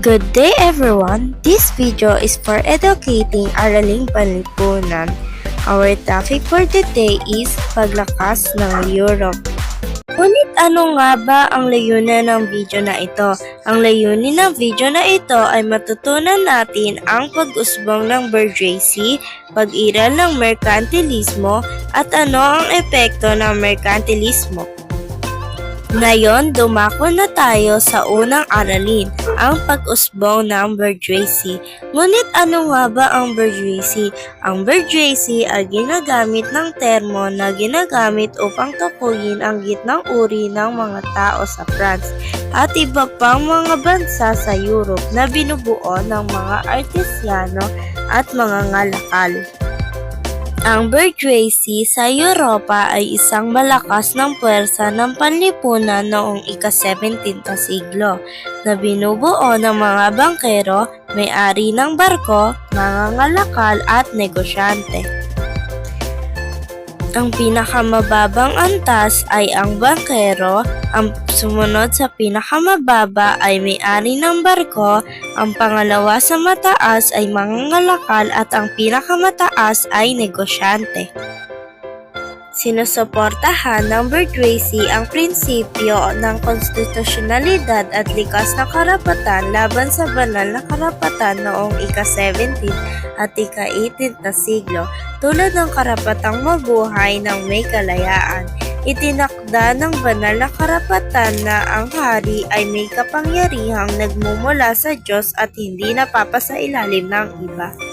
Good day everyone! This video is for educating Araling Panlipunan. Our topic for today is paglakas ng Europe. Ngunit ano nga ba ang layunin ng video na ito? Ang layunin ng video na ito ay matutunan natin ang pag-usbong ng bourgeoisie, pag-iral ng merkantilismo, at ano ang epekto ng merkantilismo. Ngayon, dumako na tayo sa unang aralin, ang pag-usbong ng bourgeoisie. Ngunit ano nga ba ang bourgeoisie? Ang bourgeoisie ay ginagamit ng termo na ginagamit upang tukuyin ang gitnang uri ng mga tao sa France at iba pang mga bansa sa Europe na binubuo ng mga artisyano at mga ngalakal. Ang bourgeoisie sa Europa ay isang malakas ng puwersa ng panlipunan noong ika-17 siglo na binubuo ng mga bangkero, may-ari ng barko, mga ngalakal at negosyante. Ang pinakamababang antas ay ang bangkero, ang sumunod sa pinakamababa ay may-ari ng barko, ang pangalawa sa mataas ay mga ngalakal at ang pinakamataas ay negosyante. Sinusuportahan ng bourgeoisie ang prinsipyo ng konstitusyonalidad at likas na karapatan laban sa banal na karapatan noong ika-17 at ika-18 na siglo tulad ng karapatang mabuhay ng may kalayaan. Itinakda ng banal na karapatan na ang hari ay may kapangyarihang nagmumula sa Diyos at hindi napapasailalim ng iba.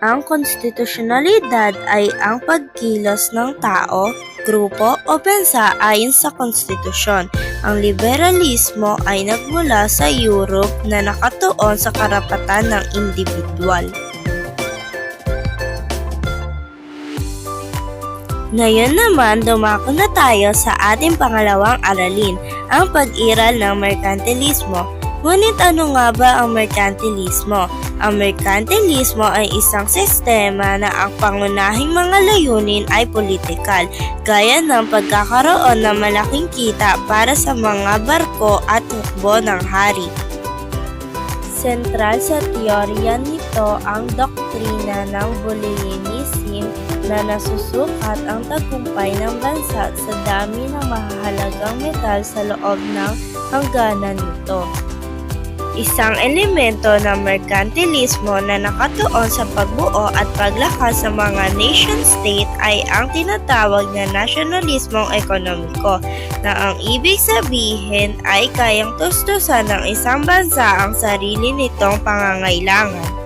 Ang konstitusyonalidad ay ang pagkilos ng tao, grupo o bansa ayon sa konstitusyon. Ang liberalismo ay nagmula sa Europe na nakatuon sa karapatan ng individual. Ngayon naman, dumako na tayo sa ating pangalawang aralin, ang pag-iral ng merkantilismo. Ngunit ano nga ba ang merkantilismo? Ang merkantilismo ay isang sistema na ang pangunahing mga layunin ay politikal, gaya ng pagkakaroon ng malaking kita para sa mga barko at hukbo ng hari. Sentral sa teorya nito ang doktrina ng Booleanism na nasusukat ang tagumpay ng bansa sa dami ng mahahalagang metal sa loob ng hangganan nito. Isang elemento ng merkantilismo na nakatuon sa pagbuo at paglakas sa mga nation-state ay ang tinatawag na nasyonalismong ekonomiko na ang ibig sabihin ay kayang tustusan ng isang bansa ang sarili nitong pangangailangan.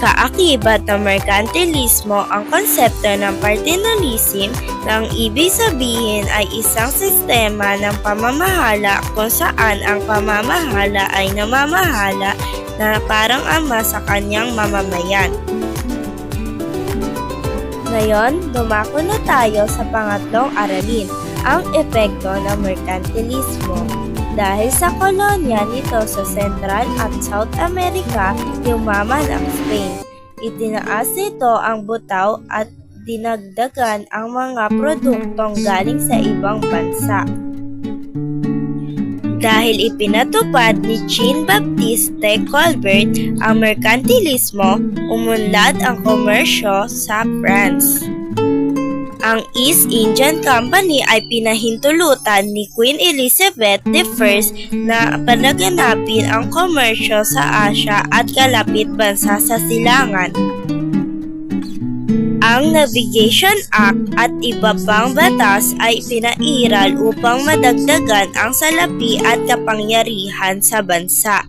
Kaakibat ng merkantilismo ang konsepto ng paternalism na ang ibig sabihin ay isang sistema ng pamamahala kung saan ang pamamahala ay namamahala na parang ama sa kanyang mamamayan. Ngayon, dumako na tayo sa pangatlong aralin, ang epekto ng merkantilismo. Dahil sa kolonya nito sa Central at South America, yumaman ang Spain. Itinaas nito ang butaw at dinagdagan ang mga produktong galing sa ibang bansa. Dahil ipinatupad ni Jean-Baptiste Colbert ang merkantilismo, umunlad ang komersyo sa France. Ang East Indian Company ay pinahintulutan ni Queen Elizabeth I na panaganapin ang komersyo sa Asya at kalapit bansa sa silangan. Ang Navigation Act at iba pang batas ay pinairal upang madagdagan ang salapi at kapangyarihan sa bansa.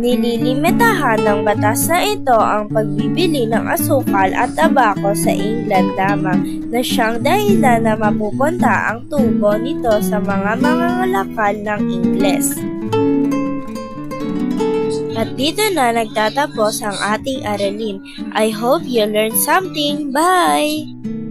Nililimitahan ng batas na ito ang pagbibili ng asukal at tabako sa England lamang na siyang dahilan na mapupunta ang tubo nito sa mga mangangalakal ng Ingles. At dito na nagtatapos ang ating aralin. I hope you learned something. Bye!